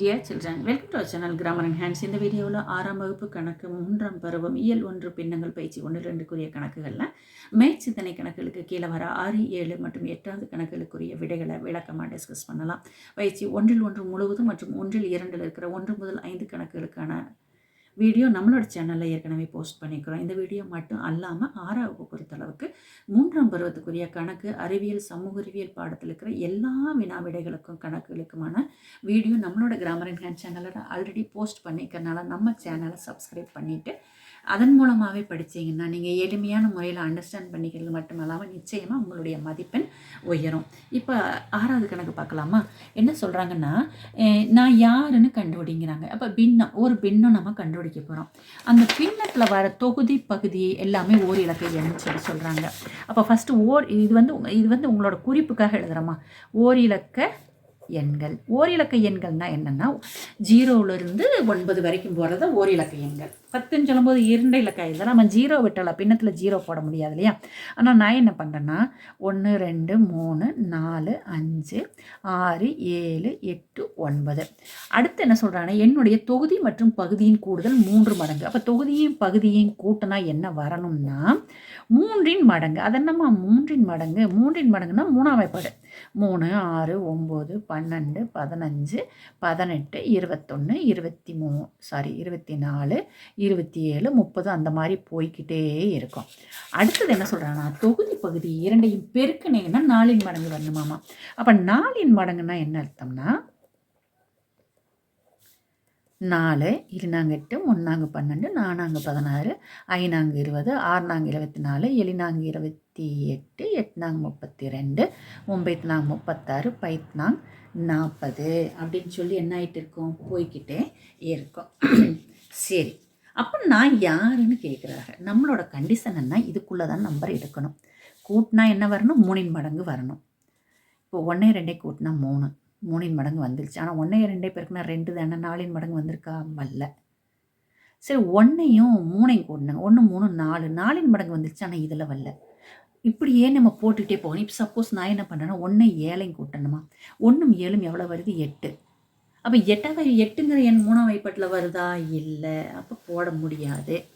Dear children welcome to channel grammar and hands இந்த வீடியோவில் ஆறாம் வகுப்பு கணக்கு மூன்றாம் பருவம் இயல் ஒன்று பின்னங்கள் பயிற்சி ஒன்று ரெண்டுக்குரிய கணக்குகளில் மேய்ச்சித்தனை கணக்குகளுக்கு கீழே வர ஆறு ஏழு மற்றும் எட்டாவது கணக்குகளுக்குரிய விடைகளை விளக்கமாக டிஸ்கஸ் பண்ணலாம். பயிற்சி ஒன்றில் ஒன்று முழுவதும் மற்றும் ஒன்றில் இரண்டில் இருக்கிற ஒன்று முதல் ஐந்து கணக்குகளுக்கான வீடியோ நம்மளோட சேனலில் ஏற்கனவே போஸ்ட் பண்ணிக்கிறோம் இந்த வீடியோ மட்டும் அல்லாமல் ஆறாம் பொறுத்த பொறுத்தளவுக்கு மூன்றாம் பருவத்துக்குரிய கணக்கு அறிவியல் சமூக அறிவியல் பாடத்தில் இருக்கிற எல்லா வினா விடைகளுக்கும் கணக்குகளுக்குமான வீடியோ நம்மளோட கிராமர் அண்ட் ஹேண்ட் சேனலில் ஆல்ரெடி போஸ்ட் பண்ணிக்கிறனால நம்ம சேனலை சப்ஸ்கிரைப் பண்ணிவிட்டு அதன் மூலமாகவே படித்தீங்கன்னா நீங்கள் எளிமையான முறையில் அண்டர்ஸ்டாண்ட் பண்ணிக்கிறது மட்டும் இல்லாமல் நிச்சயமாக உங்களுடைய மதிப்பெண் உயரும். இப்போ ஆறாவது கணக்கு பார்க்கலாமா? என்ன சொல்கிறாங்கன்னா நான் யாருன்னு கண்டுபிடிங்கிறாங்க. அப்போ பின்னம் ஒரு பின்னம் நம்ம கண்டுபிடிக்க போகிறோம் அந்த பின்னத்தில் வர தொகுதி பகுதி எல்லாமே ஓர் இலக்க எண்ணுன்னு சொல்லி சொல்கிறாங்க அப்போ ஃபஸ்ட்டு ஓர் இது வந்து இது வந்து உங்களோட குறிப்புக்காக எழுதுகிறோமா ஓர் இலக்க எண்கள். ஓரிலக்க எண்கள்னால் என்னென்னா ஜீரோவிலேருந்து ஒன்பது வரைக்கும் போகிறது ஓரிலக்க எண்கள். பத்துன்னு சொல்லும்போது இரண்டு இலக்க எண்கள். நம்ம ஜீரோ விட்டலாம் பின்னத்தில் ஜீரோ போட முடியாது இல்லையா? ஆனால் நான் என்ன பண்ணுறேன்னா ஒன்று ரெண்டு மூணு நாலு அஞ்சு ஆறு ஏழு எட்டு ஒன்பது. அடுத்து என்ன சொல்கிறாங்கன்னா என்னுடைய தொகுதி மற்றும் பகுதியின் கூடுதல் மூன்று மடங்கு. அப்போ தொகுதியும் பகுதியும் கூட்டினா என்ன வரணும்னா மூன்றின் மடங்கு. அது என்னம்மா மூன்றின் மடங்கு? மூன்றின் மடங்குன்னா மூணாம் வாய்ப்பாடு மூணு ஆறு ஒம்பது பன்னெண்டு பதினஞ்சு பதினெட்டு இருபத்தொன்று இருபத்தி மூ சாரி இருபத்தி நாலு இருபத்தி ஏழு முப்பது அந்த மாதிரி போய்க்கிட்டே இருக்கும். அடுத்தது என்ன சொல்கிறாங்கன்னா தொகுதி பகுதி இரண்டையும் பெருக்கினீங்கன்னா நாலின் மடங்கு வரணுமாமா அப்போ நாலின் மடங்குன்னா என்ன அர்த்தம்னா நாலு இருநாங்க எட்டு முன்னாங்க பன்னெண்டு நானாங்க பதினாறு ஐநாங்க இருபது ஆறுநாங்க இருபத்தி நாலு எலினாங்க இருபத்தி எட்டு எட்டுனாங்க முப்பத்தி ரெண்டு ஒம்பைத்துனாங்க முப்பத்தாறு பைத்துனாங் நாற்பது அப்படின்னு சொல்லி என்ன ஆகிட்டு இருக்கோம்? போய்க்கிட்டே இருக்கும். சரி. அப்போ நான் யாருன்னு கேட்குறாங்க நம்மளோட கண்டிஷன் என்ன? இதுக்குள்ளே தான் நம்பர் எடுக்கணும். கூட்டினா என்ன வரணும்? மூணின் மடங்கு வரணும். இப்போ ஒன்றே ரெண்டே கூட்டினா மூணு. மூணின் மடங்கு வந்துருச்சு. ஆனால் ஒன்றே ரெண்டே பேருக்குனா ரெண்டு தானே? நாலின் மடங்கு வந்திருக்கா? வரல. சரி ஒன்றையும் மூணையும் கூட்டினாங்க. ஒன்று மூணு நாலு. நாலின் மடங்கு வந்துருச்சு ஆனால் இதில் வரல. இப்படியே நம்ம போட்டுக்கிட்டே போகணும். இப்போ சப்போஸ் நான் என்ன பண்ணுறேன்னா ஒன்றை ஏழையும் கூட்டணுமா? ஒன்றும் ஏழும் எவ்வளோ வருது? எட்டு. அப்போ எட்டாவது எட்டுங்கிற என் மூணாம் வைப்பட்டில் வருதா? இல்லை. அப்போ போட முடியாது.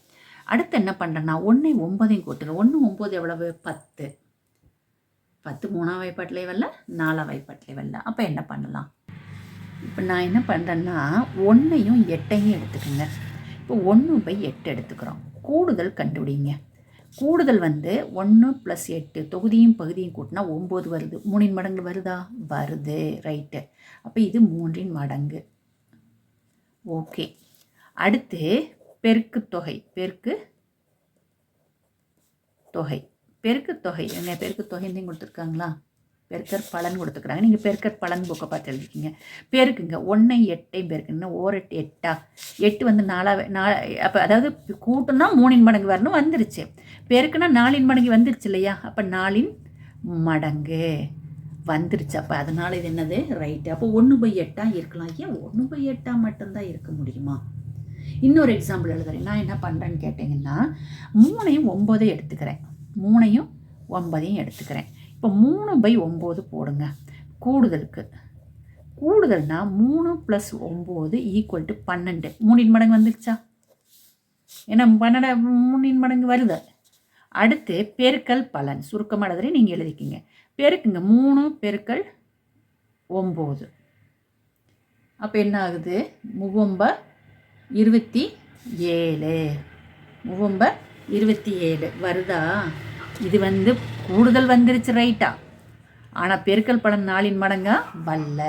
அடுத்து என்ன பண்ணுறேன்னா ஒன்றை ஒம்பதையும் கூட்டுறேன் ஒன்று ஒம்பது எவ்வளவு? பத்து. பத்து மூணாம் வாய்ப்பாட்டிலே வரல நாலாம் வாய்ப்பாட்டிலே வரல. அப்போ என்ன பண்ணலாம்? இப்போ நான் என்ன பண்ணுறேன்னா ஒன்றையும் எட்டையும் எடுத்துக்கோங்க. இப்போ ஒன்று பை எட்டு எடுத்துக்கிறோம். கூடுதல் கண்டுபிடிங்க. கூடுதல் வந்து ஒன்று ப்ளஸ் எட்டு தொகுதியும் பகுதியும் கூட்டினா ஒம்பது வருது. மூணின் மடங்கு வருதா? வருது. ரைட்டு அப்போ இது மூன்றின் மடங்கு. ஓகே அடுத்து பெருக்கு தொகை. பெருக்கு தொகை. பெருக்கு தொகை. என்ன பெருக்கு தொகைன்னு கொடுத்துருக்காங்களா? பெருக்கற் பலன் கொடுத்துருக்குறாங்க. நீங்கள் பெருக்கற் பலன் புக்கை பார்த்து எழுதிக்கிங்க. பெருக்குங்க. ஒன்றை எட்டையும் ஓர் எட்டு எட்டா? எட்டு வந்து நாலாவே நாலா அப்போ அதாவது கூட்டுனா மூணின் மடங்கு வரணும். வந்துருச்சு. பேருக்குன்னா நாலின் மடங்கு வந்துருச்சு இல்லையா? அப்போ நாலின் மடங்கு வந்துருச்சு. அப்போ அதனால் இது என்னது? ரைட்டு அப்போ ஒன்று பை எட்டாக இருக்கலாம். ஏன் ஒன்று பை எட்டாக மட்டும்தான் இருக்க முடியுமா? இன்னொரு எக்ஸாம்பிள் எழுதுறேன். நான் என்ன பண்ணுறேன்னு கேட்டிங்கன்னா மூணையும் ஒம்போதையும் எடுத்துக்கிறேன். மூணையும் ஒன்பதையும் எடுத்துக்கிறேன். இப்போ மூணு பை ஒம்பது போடுங்க. கூடுதலுக்கு. கூடுதல்னா மூணு ப்ளஸ் ஒம்பது ஈக்குவல் டு பன்னெண்டு. மூணின் மடங்கு வந்துருச்சா? ஏன்னா பன்னெண்டு மூணின் மடங்கு வருது. அடுத்து பெருக்கல் பலன் சுருக்கமாக நீங்கள் எழுதிக்கிங்க. பெருக்குங்க மூணு பெருக்கல் ஒம்பது. அப்போ என்ன ஆகுது? முவம்பர் இருபத்தி ஏழு. முவம்பர் இருபத்தி ஏழு. வருதா? இது வந்து கூடுதல் வந்துருச்சு ரைட்டா ஆனால் பெருக்கல் பலன் நாளின் மடங்கா வல்ல.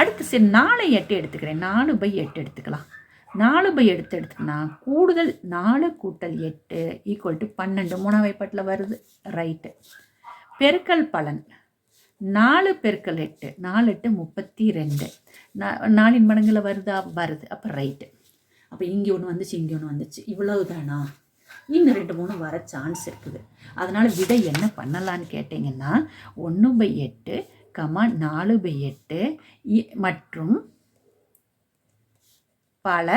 அடுத்து சரி நாலு எட்டு எடுத்துக்கிறேன். நாலு பை எட்டு எடுத்துக்கலாம். நாலு பை எடுத்து எடுத்துக்கினா கூடுதல் நாலு கூட்டல் எட்டு ஈக்குவல் டு பன்னெண்டு. மூணாம் வைப்பாட்டில் வருது. ரைட்டு பெருக்கல் பலன். நாலு பெருக்கல் எட்டு. நாலு எட்டு முப்பத்தி ரெண்டு. நா- நாலின் மடங்கில் வருதா? வருது. அப்போ ரைட்டு அப்போ இங்கே ஒன்று வந்துச்சு இங்கே ஒன்று வந்துச்சு. இவ்வளவு தானா இன்னும் ரெண்டு மூணு வர சான்ஸ் இருக்குது. அதனால் விடை என்ன பண்ணலான்னு கேட்டிங்கன்னா ஒன்று பை எட்டு கமா நாலு பை எட்டு இ- மற்றும் பல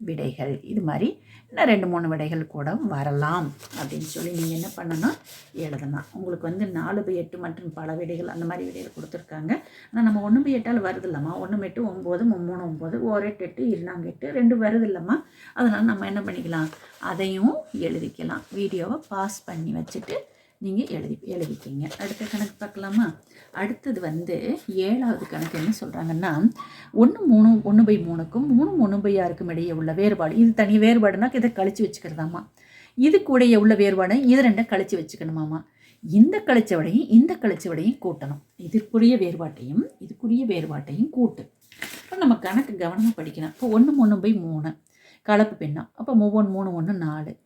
விடைகள். இது மாதிரி இன்னும் ரெண்டு மூணு விடைகள் கூட வரலாம் அப்படின்னு சொல்லி நீங்கள் என்ன பண்ணணும் எழுதலாம் உங்களுக்கு வந்து நாலு பை எட்டு மற்றும் பல விடைகள் அந்த மாதிரி விடைகள் கொடுத்துருக்காங்க. ஆனால் நம்ம ஒன்று பை எட்டால் வருது இல்லைம்மா. ஒன்று எட்டு ஒம்பது மூணு ஒம்பது ஒரு எட்டு எட்டு இருநாங்க எட்டு ரெண்டு வருது இல்லைம்மா. அதனால் நம்ம என்ன பண்ணிக்கலாம்? அதையும் எழுதிக்கலாம். வீடியோவை பாஸ் பண்ணி வச்சுட்டு நீங்கள் எழுதி எழுதிக்கிங்க. அடுத்த கணக்கு பார்க்கலாமா? அடுத்தது வந்து ஏழாவது கணக்கு என்ன சொல்கிறாங்கன்னா ஒன்று மூணு ஒன்று பை மூணுக்கும் மூணு மூணு பை ஆறுக்கும் இடையே உள்ள வேறுபாடு. இது தனி வேறுபாடுனா இதை கழித்து வச்சுக்கிறதாம்மா இது கூடைய உள்ள வேறுபாடு இது ரெண்டை கழித்து வச்சுக்கணுமாம்மா இந்த கழிச்சவடையும் இந்த கழிச்சவடையும் கூட்டணும். இதற்குரிய வேறுபாட்டையும் இதுக்குரிய வேறுபாட்டையும் கூட்டு. இப்போ நம்ம கணக்கு கவனமாக படிக்கணும். இப்போ ஒன்று மூணு பை மூணு. கலப்பு பெண்ணா. அப்போ மூவன் மூணு ஒன்று நாலு.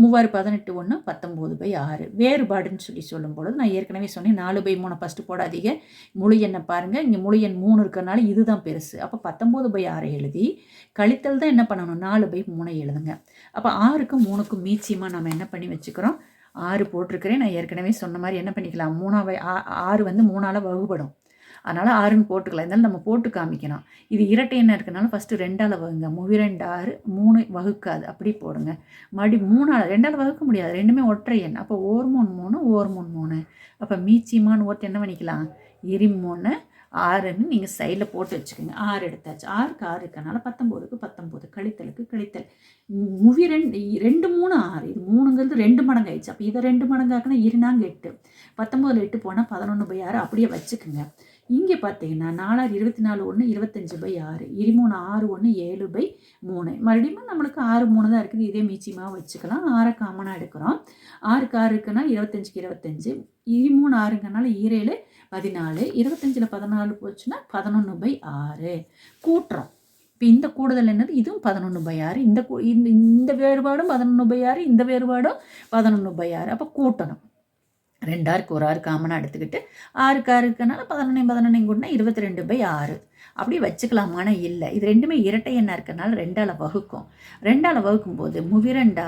மூவாறு பதினெட்டு ஒன்று பத்தொம்போது பை ஆறு. வேறுபாடுன்னு சொல்லி சொல்லும் பொழுது நான் ஏற்கனவே சொன்னேன் நாலு பை மூணு ஃபஸ்ட்டு போடாதீங்க. முழு எண்ணை பாருங்கள் இங்கே முழு எண் மூணு இருக்கிறனால இதுதான் பெருசு. அப்போ பத்தொம்போது பை ஆறை எழுதி கழித்தல் தான் என்ன பண்ணணும்? நாலு பை மூணை எழுதுங்க. அப்போ ஆறுக்கும் மூணுக்கும் மீச்சியமாக நம்ம என்ன பண்ணி வச்சுக்கிறோம்? ஆறு போட்டிருக்கிறேன். நான் ஏற்கனவே சொன்ன மாதிரி என்ன பண்ணிக்கலாம்? மூணாவை ஆறு வந்து மூணால் வகுப்படும் அதனால் ஆறுன்னு போட்டுக்கலாம். இருந்தாலும் நம்ம போட்டு காமிக்கணும். இது இரட்டை எண்ணெய் இருக்கனால ஃபஸ்ட்டு ரெண்டால் வகுங்க. முவிரெண்டு ஆறு மூணு வகுக்காது. அப்படி போடுங்க. மறுபடி மூணால் ரெண்டால் வகுக்க முடியாது. ரெண்டுமே ஒற்றை எண். அப்போ ஓர் மூணு மூணு ஓர் மூணு. மூணு அப்போ மீச்சிமான்னு ஓட்டு என்ன பண்ணிக்கலாம்? இரு மூணு ஆறுன்னு நீங்கள் சைடில் போட்டு வச்சுக்கோங்க. ஆறு எடுத்தாச்சு. ஆறுக்கு ஆறு இருக்கனால பத்தொம்போதுக்கு பத்தொம்போது கழித்தலுக்கு கழித்தல். முவி ரெண்டு ரெண்டு மூணு ஆறு. இது மூணுங்கிறது ரெண்டு மடங்கு ஆயிடுச்சு அப்போ இதை ரெண்டு மடங்கு இருநாங்க எட்டு. பத்தொம்போதில் எட்டு போனால் பதினொன்று பை ஆறு. அப்படியே வச்சுக்கோங்க. இங்கே பார்த்தீங்கன்னா நாலாறு இருபத்தி நாலு ஒன்று இருபத்தஞ்சு பை ஆறு. இருமூணு ஆறு ஒன்று ஏழு பை மூணு. மறுபடியும் நம்மளுக்கு ஆறு மூணு தான் இருக்குது. இதே மீச்சியமாக வச்சுக்கலாம். ஆறை காமனாக எடுக்கிறோம். ஆறுக்கு ஆறு இருக்குன்னா இருபத்தஞ்சுக்கு இருபத்தஞ்சு. இருமூணு ஆறுங்கனால ஈரேழு பதினாலு. இருபத்தஞ்சில் பதினாலு போச்சுன்னா பதினொன்று பை ஆறு. கூட்டுறோம். இப்போ இந்த கூடுதல் என்னது? இதுவும் பதினொன்று பை ஆறு. இந்த இந்த இந்த வேறுபாடும் பதினொன்று பை ஆறு. இந்த வேறுபாடும் பதினொன்று பை ஆறு. அப்போ கூட்டணும். ரெண்டாருக்கு ஒரு ஆறு காமனாக எடுத்துக்கிட்டு ஆறுக்கு ஆறுக்குனால இருக்கனால பதினொன்று பதினொன்று கூடனா இருபத்தி ரெண்டு பை ஆறு. அப்படி வச்சுக்கலாமான இல்லை. இது ரெண்டுமே இரட்டை எண்ணாக இருக்கிறனால ரெண்டால் வகுக்கும். ரெண்டால் வகுக்கும் போது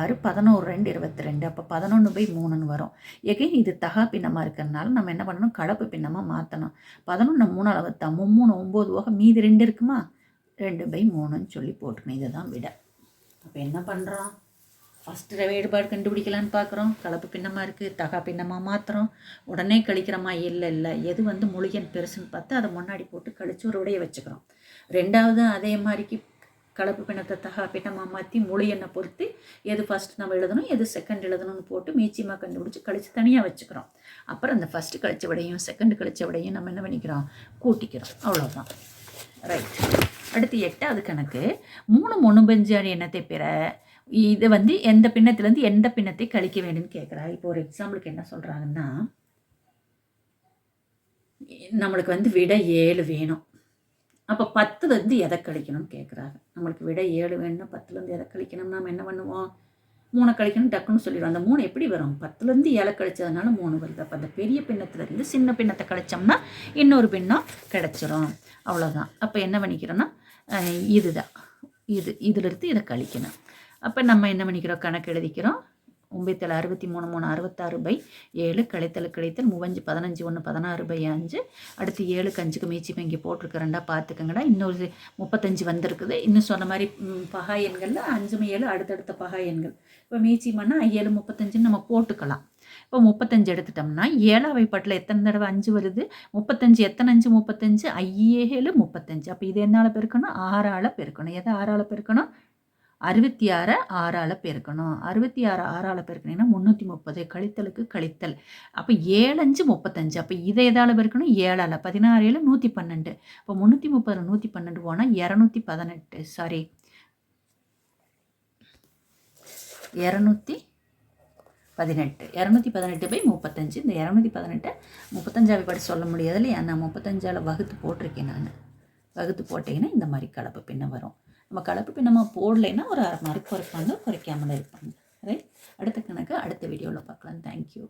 ஆறு பதினோரு ரெண்டு இருபத்தி ரெண்டு அப்போ பதினொன்று பை மூணுன்னு வரும். எகைன் இது தகா பின்னமாக இருக்கிறனால நம்ம என்ன பண்ணணும்? கலப்பு பின்னமாக மாற்றணும் பதினொன்று மூணால் வத்தா மும்மூணு ஒம்பது போக மீதி ரெண்டு இருக்குமா? ரெண்டு பை மூணுன்னு சொல்லி போட்டுக்கணும். இதுதான் விட. அப்போ என்ன பண்ணுறோம் ஃபஸ்ட்டு வேறுபாடு கண்டுபிடிக்கலான்னு பார்க்குறோம். கலப்பு பின்னமாக இருக்குது தகா பின்னமாக மாற்றுறோம் உடனே கழிக்கிறோமா? இல்லை இல்லை. எது வந்து மொழியன் பெருசுன்னு பார்த்து அதை முன்னாடி போட்டு கழிச்சு ஒரு உடைய வச்சுக்கிறோம். ரெண்டாவது அதே மாதிரிக்கு கலப்பு பின்னத்தை தகா பின்னமாக மாற்றி மொழியனை பொறுத்து எது ஃபஸ்ட் நம்ம எழுதணும் எது செகண்ட் எழுதணும்னு போட்டு மீச்சியமாக கண்டுபிடிச்சி கழித்து தனியாக வச்சுக்கிறோம். அப்புறம் அந்த ஃபஸ்ட்டு கழிச்ச விடையும் செகண்ட் கழிச்ச விடையும் நம்ம என்ன பண்ணிக்கிறோம்? கூட்டிக்கிறோம். அவ்வளோதான் ரைட் அடுத்து எட்டாவது கணக்கு. மூணு முணுபஞ்சாறு எண்ணத்தை பெற? இதை வந்து எந்த பின்னத்துலேருந்து எந்த பின்னத்தை கழிக்க வேண்டும்னு கேட்குறா இப்போ ஒரு எக்ஸாம்பிளுக்கு என்ன சொல்கிறாங்கன்னா நம்மளுக்கு வந்து விட ஏழு வேணும். அப்போ பத்துலேருந்து எதை கழிக்கணும்னு கேட்குறாங்க நம்மளுக்கு விட ஏழு வேணும்னா பத்துலேருந்து எதை கழிக்கணும் நாம் என்ன பண்ணுவோம்? மூணை கழிக்கணும் டக்குன்னு சொல்லிடுவோம். அந்த மூணு எப்படி வரும்? பத்துலேருந்து ஏழை கழிச்சதுனால மூணு வருது. அப்போ அந்த பெரிய பின்னத்துலேருந்து சின்ன பின்னத்தை கழிச்சோம்னா இன்னொரு பின்னம் கிடச்சிரும். அவ்வளோதான் அப்போ என்ன பண்ணிக்கிறோன்னா இதுதான். இது இதிலிருந்து இதை கழிக்கணும். அப்போ நம்ம என்ன பண்ணிக்கிறோம்? கணக்கு எழுதிக்கிறோம். ஒம்பத்தேழு அறுபத்தி மூணு மூணு அறுபத்தாறு பை ஏழு கழித்தல் கழித்தல் மூவஞ்சு பதினஞ்சு ஒன்று பதினாறு பை அஞ்சு. அடுத்து ஏழுக்கு அஞ்சுக்கு மீச்சி இங்கே போட்டிருக்கிறேன்டா பார்த்துக்கங்கடா. இன்னொரு முப்பத்தஞ்சு வந்திருக்குது. இன்னும் சொன்ன மாதிரி பகா எண்களில் அஞ்சும் ஏழு அடுத்தடுத்த பகா எண்கள். இப்போ மீச்சி பண்ணால் ஏழு முப்பத்தஞ்சுன்னு நம்ம போட்டுக்கலாம். இப்போ முப்பத்தஞ்சு எடுத்துட்டோம்னா ஏழாவை பாட்டில் எத்தனை தடவை அஞ்சு வருது? முப்பத்தஞ்சு எத்தனை அஞ்சு முப்பத்தஞ்சு? ஐயேழு முப்பத்தஞ்சு. அப்போ இது என்னால் பெருக்கணும்? ஆறால் பெருக்கணும். எதை ஆறால் பெருக்கணும்? அறுபத்தி ஆறை ஆறால் பெருக்கணும். அறுபத்தி ஆறு ஆறால் பெருக்கணும்னா முந்நூற்றி முப்பது கழித்தலுக்கு கழித்தல். அப்போ ஏழஞ்சு முப்பத்தஞ்சு. அப்போ இதை எதால் பெருக்கணும்? ஏழால். பதினாறு ஏழு நூற்றி பன்னெண்டு. இப்போ முந்நூற்றி முப்பதில் நூற்றி பன்னெண்டு போனால் இரநூத்தி பதினெட்டு. சாரி இரநூத்தி பதினெட்டு. இரநூத்தி பதினெட்டு பை முப்பத்தஞ்சு. இந்த இரநூத்தி பதினெட்டை முப்பத்தஞ்சாவை படி சொல்ல முடியாது இல்லையா நான் முப்பத்தஞ்சால் வகுத்து போட்டிருக்கேன் நான். வகுத்து போட்டிங்கன்னா இந்த மாதிரி கலப்பு பின்ன வரும். நம்ம கலப்பு பின்னமாக போடலைன்னா ஒரு அரை மார்க் குறைப்பாங்க குறைக்காமல் இருப்பாங்க. ரைட் அடுத்த கணக்கு அடுத்த வீடியோவில் பார்க்கலாம். தேங்க்யூ